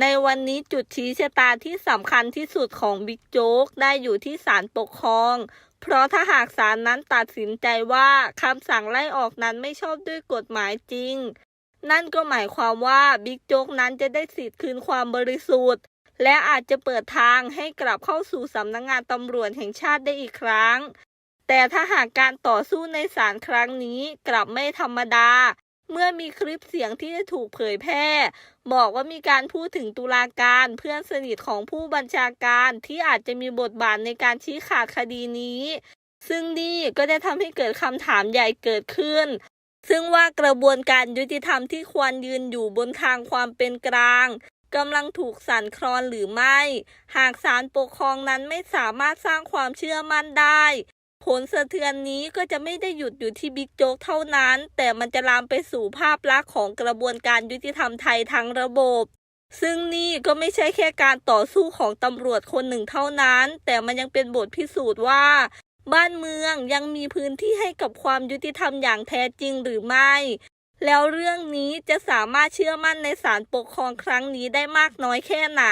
ในวันนี้จุดชี้ชะตาที่สำคัญที่สุดของบิ๊กโจ๊กได้อยู่ที่ศาลปกครอง เพราะถ้าหากศาลนั้นตัดสินใจว่าคำสั่งไล่ออกนั้นไม่ชอบด้วยกฎหมายจริง นั่นก็หมายความว่าบิ๊กโจ๊กนั้นจะได้สิทธิ์คืนความบริสุทธิ์ และอาจจะเปิดทางให้กลับเข้าสู่สำนักงานตำรวจแห่งชาติได้อีกครั้ง แต่ถ้าหากการต่อสู้ในศาลครั้งนี้กลับไม่ธรรมดา เมื่อมีคลิปเสียงที่ถูกเผยแพร่ บอกว่ามีการพูดถึงตุลาการเพื่อนสนิทของผู้บัญชาการที่อาจจะมีบทบาทในการชี้ขาดคดีนี้ ซึ่งนี่ก็ได้ทำให้เกิดคำถามใหญ่เกิดขึ้น ซึ่งว่ากระบวนการยุติธรรมที่ควรยืนอยู่บนทางความเป็นกลางกำลังถูกสั่นคลอนหรือไม่ หากศาลปกครองนั้นไม่สามารถสร้างความเชื่อมั่นได้ ผลสะเทือนนี้ก็จะไม่ได้หยุดอยู่ที่บิ๊กโจ๊กเท่านั้น แต่มันจะลามไปสู่ภาพลักษณ์ของกระบวนการยุติธรรมไทยทั้งระบบ ซึ่งนี่ก็ไม่ใช่แค่การต่อสู้ของตำรวจคนหนึ่งเท่านั้น แต่มันยังเป็นบทพิสูจน์ว่า บ้านเมืองยังมีพื้นที่ให้กับความยุติธรรมอย่างแท้จริงหรือไม่ แล้วเรื่องนี้จะสามารถเชื่อมั่นในศาลปกครองครั้งนี้ได้มากน้อยแค่ไหน